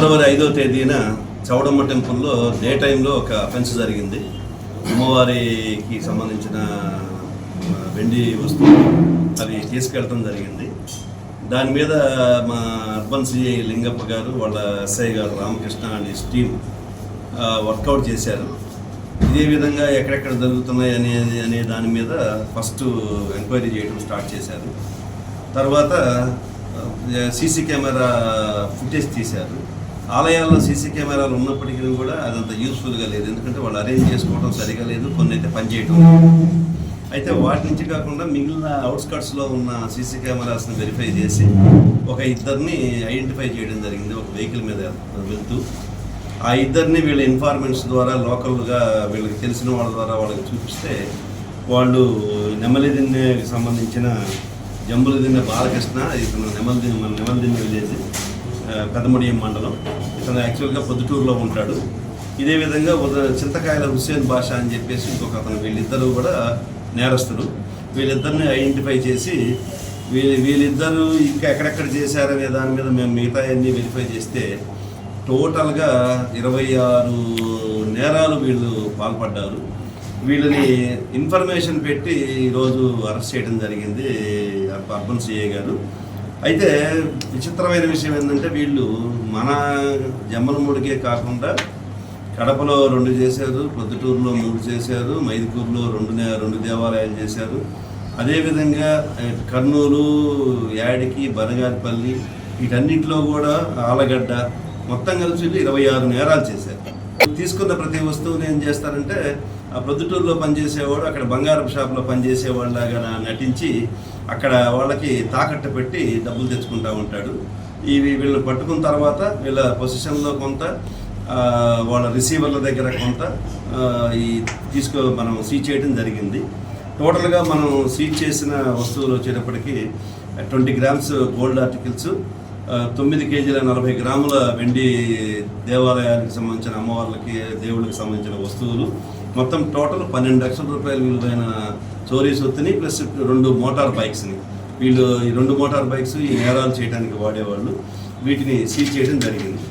ఫిబ్రవరి ఐదో తేదీన చౌడమ్మ టెంపుల్లో డే టైంలో ఒక అఫెన్స్ జరిగింది. అమ్మవారికి సంబంధించిన వెండి వస్తువులు అవి తీసుకెళ్ళటం జరిగింది. దాని మీద మా అర్బన్ సిఐ లింగప్ప గారు వాళ్ళ ఎస్ఐ గారు Ramakrishna and his team workout చేశారు. ఇదే విధంగా ఎక్కడెక్కడ జరుగుతున్నాయి అనే అనే దాని మీద ఫస్ట్ ఎంక్వైరీ చేయడం స్టార్ట్ చేశారు. తర్వాత సీసీ కెమెరా ఫుటేజ్ తీశారు. ఆలయాల్లో సీసీ కెమెరాలు ఉన్నప్పటికీ కూడా అదంత యూస్ఫుల్గా లేదు. ఎందుకంటే వాళ్ళు అరేంజ్ చేసుకోవడం సరిగా లేదు కొన్ని అయితే పనిచేయటం అయితే వాటి నుంచి కాకుండా మిగిలిన అవుట్స్కట్స్లో ఉన్న సీసీ కెమెరాస్ని వెరిఫై చేసి ఒక ఇద్దరిని ఐడెంటిఫై చేయడం జరిగింది ఒక వెహికల్ మీద వెళ్తూ. ఆ ఇద్దరిని వీళ్ళ ఇన్ఫార్మెంట్స్ ద్వారా లోకల్గా వీళ్ళకి తెలిసిన వాళ్ళ ద్వారా వాళ్ళకి చూపిస్తే వాళ్ళు నెమ్మలిదిన్నెకి సంబంధించిన జంబులదిన్నె బాలకృష్ణ ఇతను నెమలిదిన్నె మన నెమలిదిన్నె విలేజ్. పెదమడియం మండలం. ఇతను యాక్చువల్గా పొద్దుటూరులో ఉంటాడు. ఇదే విధంగా చింతకాయల హుస్సేన్ బాషా అని చెప్పేసి ఇంకొక అతను వీళ్ళిద్దరూ కూడా నేరస్తులు. వీళ్ళిద్దరిని ఐడెంటిఫై చేసి వీళ్ళు వీళ్ళిద్దరూ ఇంకా ఎక్కడెక్కడ చేశారనే దాని మీద మేము మిగతా అన్నీ వెరిఫై చేస్తే టోటల్గా ఇరవై ఆరు నేరాలు వీళ్ళు పాల్పడ్డారు. వీళ్ళని ఇన్ఫర్మేషన్ పెట్టి ఈరోజు అరెస్ట్ చేయడం జరిగింది అర్బన్ సిఏ గారు. అయితే విచిత్రమైన విషయం ఏంటంటే వీళ్ళు మన జమ్మలమూడికే కాకుండా కడపలో రెండు చేశారు ప్రొద్దుటూరులో మూడు చేశారు మైదుకూరులో రెండు నే- రెండు దేవాలయాలు చేశారు. అదేవిధంగా కర్నూలు యాడికి బనగారిపల్లి వీటన్నింటిలో కూడా ఆలగడ్డ మొత్తం కలిసి ఇరవై ఆరు నేరాలు చేశారు. తీసుకున్న ప్రతి వస్తువుని ఏం చేస్తారంటే ఆ ప్రొద్దుటూరులో పనిచేసేవాడు అక్కడ బంగారపు షాప్లో పనిచేసేవాళ్ళగా నటించి అక్కడ వాళ్ళకి తాకట్టు పెట్టి డబ్బులు తెచ్చుకుంటా ఉంటాడు. ఇవి వీళ్ళు పట్టుకున్న తర్వాత వీళ్ళ పొజిషన్లో కొంత వాళ్ళ రిసీవర్ల దగ్గర కొంత ఈ తీసుకో మనం సీజ్ చేయడం జరిగింది. టోటల్గా మనం సీజ్ చేసిన వస్తువులు వచ్చేటప్పటికి ట్వంటీ గ్రామ్స్ గోల్డ్ ఆర్టికల్స్ తొమ్మిది కేజీల నలభై గ్రాముల వెండి దేవాలయానికి సంబంధించిన అమ్మవార్లకి దేవుళ్ళకి సంబంధించిన వస్తువులు. మొత్తం టోటల్ పన్నెండు లక్షల రూపాయల విలువైన చోరీ సొత్తుని ప్లస్ రెండు మోటార్ బైక్స్ని. వీళ్ళు ఈ రెండు మోటార్ బైక్స్ ఈ నేరాలు చేయడానికి వాడేవాళ్ళు. వీటిని సీజ్ చేయడం జరిగింది.